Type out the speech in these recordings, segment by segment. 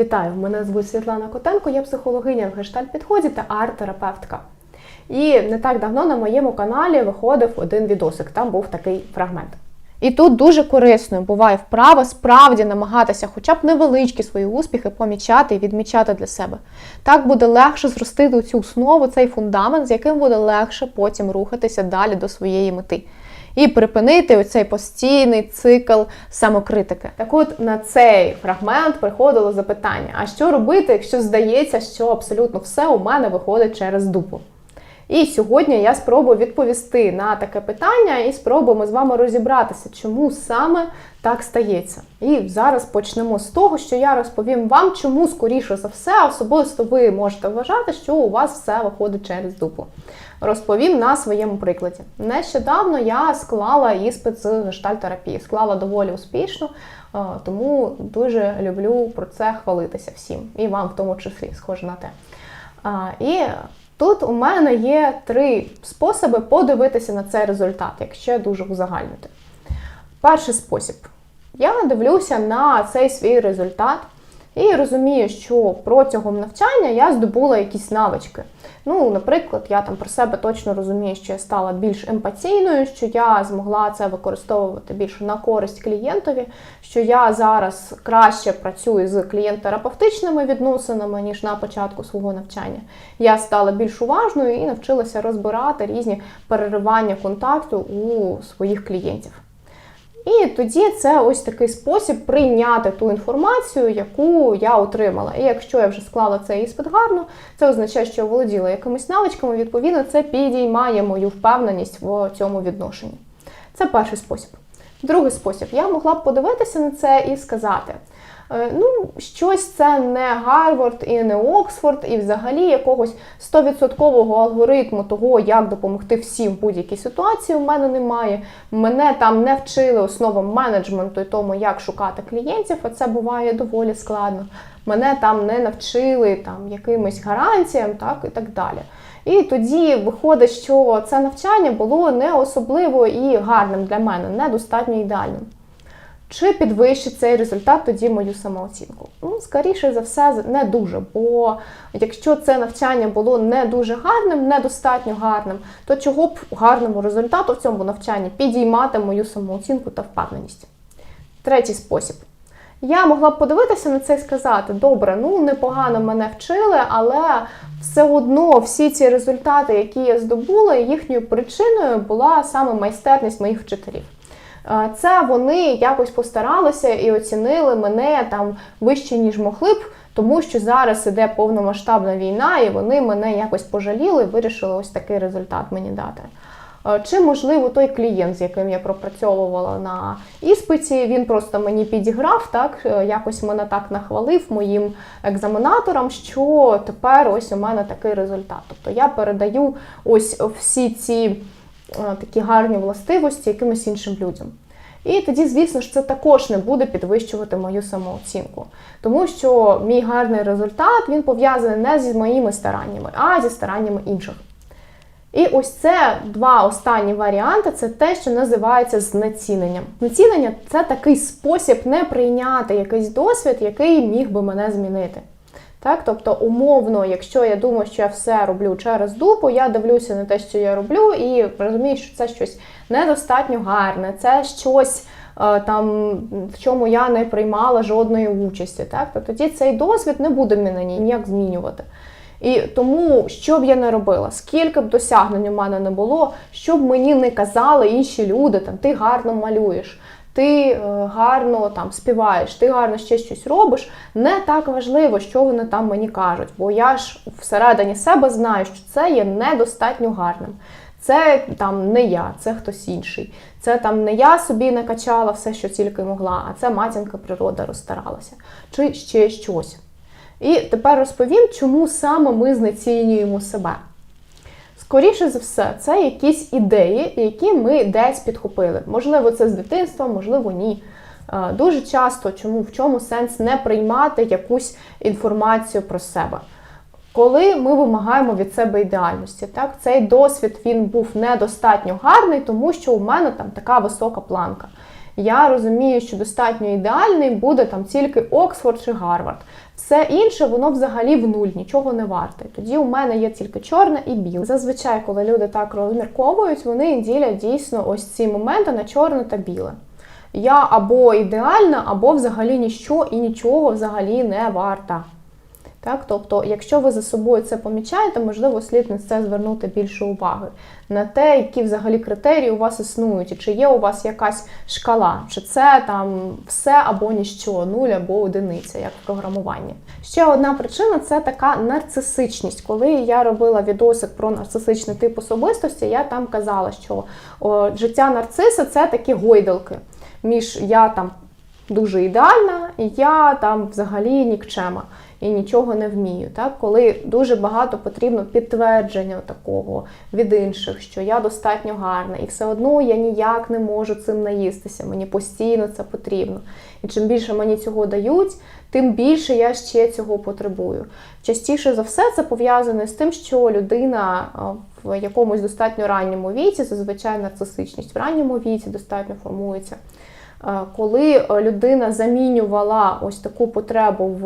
Вітаю, мене звуть Світлана Котенко, я психологиня в гештальт-підході та арт-терапевтка. І не так давно на моєму каналі виходив один відосик, там був такий фрагмент. І тут дуже корисною буває вправа справді намагатися хоча б невеличкі свої успіхи помічати і відмічати для себе. Так буде легше зростити цю основу, цей фундамент, з яким буде легше потім рухатися далі до своєї мети. І припинити оцей постійний цикл самокритики. Так от на цей фрагмент приходило запитання: а що робити, якщо здається, що абсолютно все у мене виходить через дупу? І сьогодні я спробую відповісти на таке питання і спробуємо з вами розібратися, чому саме так стається. І зараз почнемо з того, що я розповім вам, чому, скоріше за все, особисто ви можете вважати, що у вас все виходить через дупу. Розповім на своєму прикладі. Нещодавно я склала іспит з гештальтерапії, склала доволі успішно, е, тому дуже люблю про це хвалитися всім, і вам в тому числі, схоже на те. І Тут у мене є три способи подивитися на цей результат, якщо дуже узагальнити. Перший спосіб. Я дивлюся на цей свій результат і розумію, що протягом навчання я здобула якісь навички. Ну, наприклад, я там про себе точно розумію, що я стала більш емпатійною, що я змогла це використовувати більше на користь клієнтові, що я зараз краще працюю з клієнт-терапевтичними відносинами, ніж на початку свого навчання. Я стала більш уважною і навчилася розбирати різні переривання контакту у своїх клієнтів. І тоді це ось такий спосіб прийняти ту інформацію, яку я отримала. І якщо я вже склала цей іспит гарно, це означає, що я володіла якимись навичками, відповідно, це підіймає мою впевненість в цьому відношенні. Це перший спосіб. Другий спосіб, я могла б подивитися на це і сказати. Е, ну, щось це не Гарвард і не Оксфорд, і взагалі якогось 100% алгоритму того, як допомогти всім в будь-якій ситуації, у мене немає. Мене там не вчили основам менеджменту і тому, як шукати клієнтів, а це буває доволі складно. Мене там не навчили там якимось гарантіям, так і так далі. І тоді виходить, що це навчання було не особливо і гарним для мене, недостатньо ідеальним. Чи підвищить цей результат тоді мою самооцінку? Ну, скоріше за все, не дуже. Бо якщо це навчання було не дуже гарним, недостатньо гарним, то чого б гарному результату в цьому навчанні підіймати мою самооцінку та впевненість? Третій спосіб. Я могла б подивитися на це і сказати: добре, ну непогано мене вчили, але все одно всі ці результати, які я здобула, їхньою причиною була саме майстерність моїх вчителів. Це вони якось постаралися і оцінили мене там вище, ніж могли б, тому що зараз іде повномасштабна війна, і вони мене якось пожаліли вирішили ось такий результат мені дати. Чи, можливо, той клієнт, з яким я пропрацьовувала на іспиті, він просто мені підіграв, так, якось мене так нахвалив моїм екзаменаторам, що тепер ось у мене такий результат. Тобто я передаю ось всі ці такі гарні властивості якимось іншим людям. І тоді, звісно ж, це також не буде підвищувати мою самооцінку. Тому що мій гарний результат він пов'язаний не зі моїми стараннями, а зі стараннями інших. І ось це два останні варіанти це те, що називається знеціненням. Знецінення це такий спосіб не прийняти якийсь досвід, який міг би мене змінити. Так, Тобто, умовно, якщо я думаю, що я все роблю через дупу, я дивлюся на те, що я роблю, і розумію, що це щось недостатньо гарне, це щось е, там, в чому я не приймала жодної участі. Так? То тоді цей досвід не буде мене ніяк змінювати. І тому, що б я не робила, скільки б досягнень у мене не було, що б мені не казали інші люди, там ти гарно малюєш, ти е, гарно там співаєш, ти гарно ще щось робиш, не так важливо, що вони там мені кажуть, бо я ж всередині себе знаю, що це є недостатньо гарним. Це там не я, це хтось інший. Це там не я собі накачала все, що тільки могла, а це матінка природа розстаралася. Чи ще щось. І тепер розповім, чому саме ми знецінюємо себе. Скоріше за все, це якісь ідеї, які ми десь підхопили. Можливо, це з дитинства, можливо, ні. Е, дуже часто, чому в чому сенс не приймати якусь інформацію про себе. Коли ми вимагаємо від себе ідеальності, так цей досвід він був недостатньо гарний, тому що у мене там така висока планка. Я розумію, що достатньо ідеальний буде там тільки Оксфорд чи Гарвард. Все інше воно взагалі в нуль, нічого не варте. Тоді у мене є тільки чорне і біле. Зазвичай, коли люди так розмірковують, вони ділять дійсно ось ці моменти на чорне та біле. Я або ідеальна, або взагалі ніщо і нічого взагалі не варта. Так, тобто, якщо ви за собою це помічаєте, можливо, слід на це звернути більше уваги на те, які взагалі критерії у вас існують, і чи є у вас якась шкала, чи це там все або ніщо, нуль або одиниця, як в програмуванні. Ще одна причина це така нарцисичність. Коли я робила відосик про нарцисичний тип особистості, я там казала, що о, життя нарциса це такі гойдалки між я там дуже ідеальна, і я там взагалі нікчема і нічого не вмію. Так? Коли дуже багато потрібно підтвердження такого від інших, що я достатньо гарна, і все одно я ніяк не можу цим наїстися. Мені постійно це потрібно. І чим більше мені цього дають, тим більше я ще цього потребую. Частіше за все це пов'язане з тим, що людина в якомусь достатньо ранньому віці, зазвичай нарцисичність в ранньому віці достатньо формується. Коли людина замінювала ось таку потребу в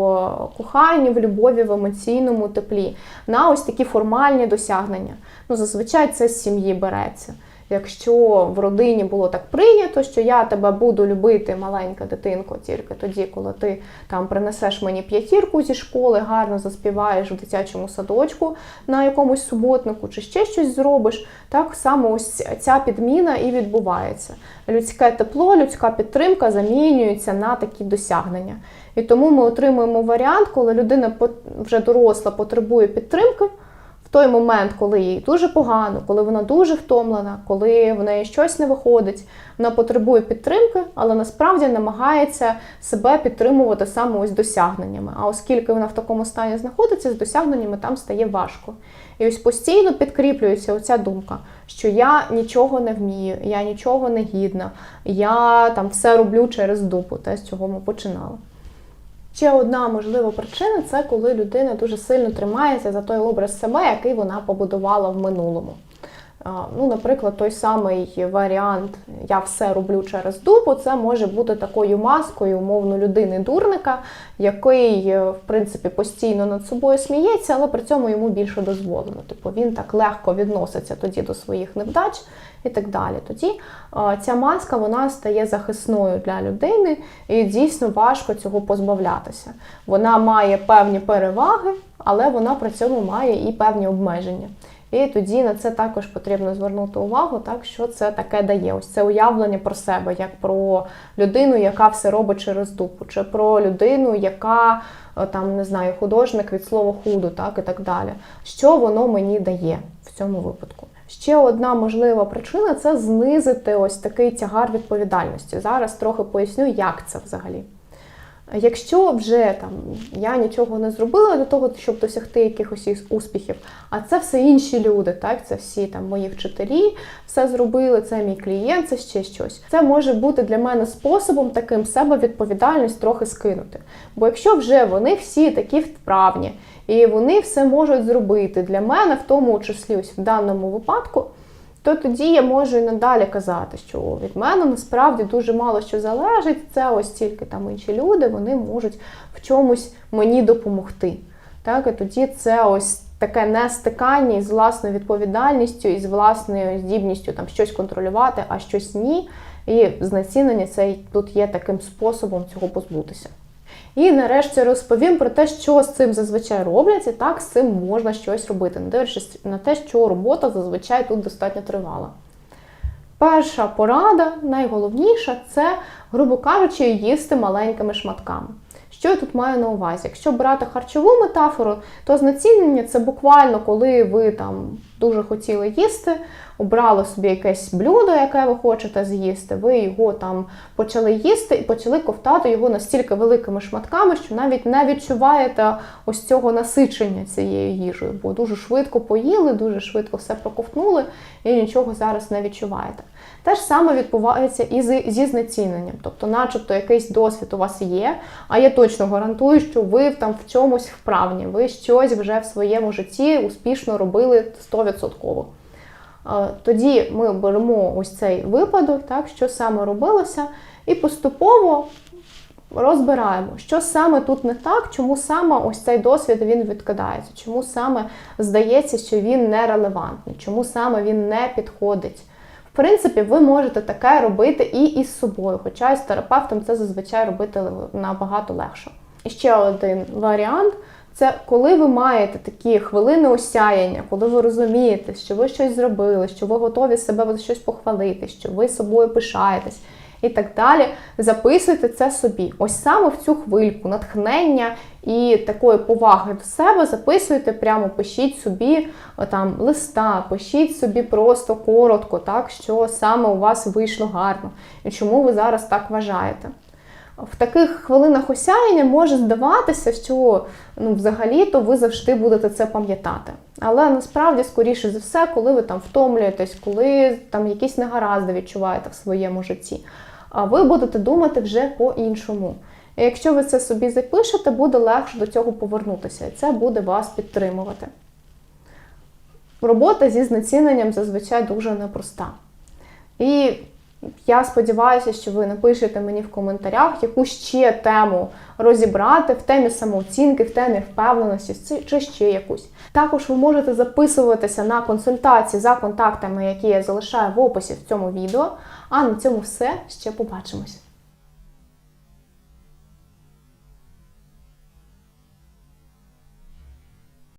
коханні, в любові, в емоційному теплі на ось такі формальні досягнення. Ну, зазвичай це з сім'ї береться. Якщо в родині було так прийнято, що я тебе буду любити, маленька дитинко, тільки тоді, коли ти там принесеш мені п'ятірку зі школи, гарно заспіваєш в дитячому садочку на якомусь суботнику, чи ще щось зробиш, так само ось ця підміна і відбувається. Людське тепло, людська підтримка замінюється на такі досягнення. І тому ми отримуємо варіант, коли людина вже доросла, потребує підтримки той момент, коли їй дуже погано, коли вона дуже втомлена, коли в неї щось не виходить, вона потребує підтримки, але насправді намагається себе підтримувати саме ось досягненнями. А оскільки вона в такому стані знаходиться, з досягненнями там стає важко. І ось постійно підкріплюється оця думка, що я нічого не вмію, я нічого не гідна, я там все роблю через дупу, те, з чого ми починали. Ще одна можлива причина це коли людина дуже сильно тримається за той образ себе, який вона побудувала в минулому. Ну, Наприклад, той самий варіант Я все роблю через дупу, це може бути такою маскою, умовно, людини-дурника, який, е, в принципі, постійно над собою сміється, але при цьому йому більше дозволено. Типу він так легко відноситься тоді до своїх невдач і так далі. Тоді ця маска вона стає захисною для людини, і дійсно важко цього позбавлятися. Вона має певні переваги, але вона при цьому має і певні обмеження. І тоді на це також потрібно звернути увагу, так що це таке дає. Ось це уявлення про себе, як про людину, яка все робить через дупу, чи про людину, яка е, там не знаю, художник від слова худу, так і так далі. Що воно мені дає в цьому випадку? Ще одна можлива причина це знизити ось такий тягар відповідальності. Зараз трохи поясню, як це взагалі. Якщо вже там я нічого не зробила для того, щоб досягти якихось успіхів, а це все інші люди, так це всі там мої вчителі, все зробили, це мій клієнт, це ще щось. Це може бути для мене способом таким себе відповідальність трохи скинути. Бо якщо вже вони всі такі вправні і вони все можуть зробити для мене, в тому числі ось в даному випадку то тоді я можу і надалі казати, що від мене насправді дуже мало що залежить. Це ось тільки там інші люди, вони можуть в чомусь мені допомогти. Так, І тоді це ось таке нестикання із власною відповідальністю, і з власною здібністю там щось контролювати, а щось ні. І знецінення це тут є таким способом цього позбутися. І нарешті розповім про те, що з цим зазвичай роблять, і так з цим можна щось робити, не дивлячись на те, що робота зазвичай тут достатньо тривала. Перша порада, найголовніша це, грубо кажучи, їсти маленькими шматками. Що я тут маю на увазі? Якщо брати харчову метафору, то знецінення це буквально коли ви там дуже хотіли їсти, обрали собі якесь блюдо, яке ви хочете з'їсти, ви його там почали їсти і почали ковтати його настільки великими шматками, що навіть не відчуваєте ось цього насичення цією їжею, бо дуже швидко поїли, дуже швидко все проковтнули і нічого зараз не відчуваєте. Те ж саме відбувається і зі знеціненням. Тобто, начебто, якийсь досвід у вас є, а я точно гарантую, що ви там в чомусь вправні, ви щось вже в своєму житті успішно робили 100%. Тоді ми беремо ось цей випадок, так, що саме робилося, І поступово розбираємо, що саме тут не так, чому саме ось цей досвід він відкидається, чому саме здається, що він нерелевантний, чому саме він не підходить. В принципі, ви можете таке робити і із собою, хоча із терапевтом це зазвичай робити набагато легше. І ще один варіант це коли ви маєте такі хвилини осяяння, коли ви розумієте, що ви щось зробили, що ви готові себе щось похвалити, що ви собою пишаєтесь і так далі. Записуйте це собі. Ось саме в цю хвильку натхнення і такої поваги до себе записуйте, прямо пишіть собі там листа, пишіть собі просто коротко, так що саме у вас вийшло гарно, і чому ви зараз так вважаєте. В таких хвилинах осяяння може здаватися, що ну, взагалі-то ви завжди будете це пам'ятати. Але насправді, скоріше за все, коли ви там втомлюєтесь, коли там якісь негаразди відчуваєте в своєму житті, а ви будете думати вже по-іншому. І якщо ви це собі запишете, буде легше до цього повернутися, і це буде вас підтримувати. Робота зі знеціненням зазвичай дуже непроста. І я сподіваюся, що ви напишете мені в коментарях, яку ще тему розібрати в темі самооцінки, в темі впевненості чи ще якусь. Також ви можете записуватися на консультації за контактами, які я залишаю в описі в цьому відео. А на цьому все ще побачимось.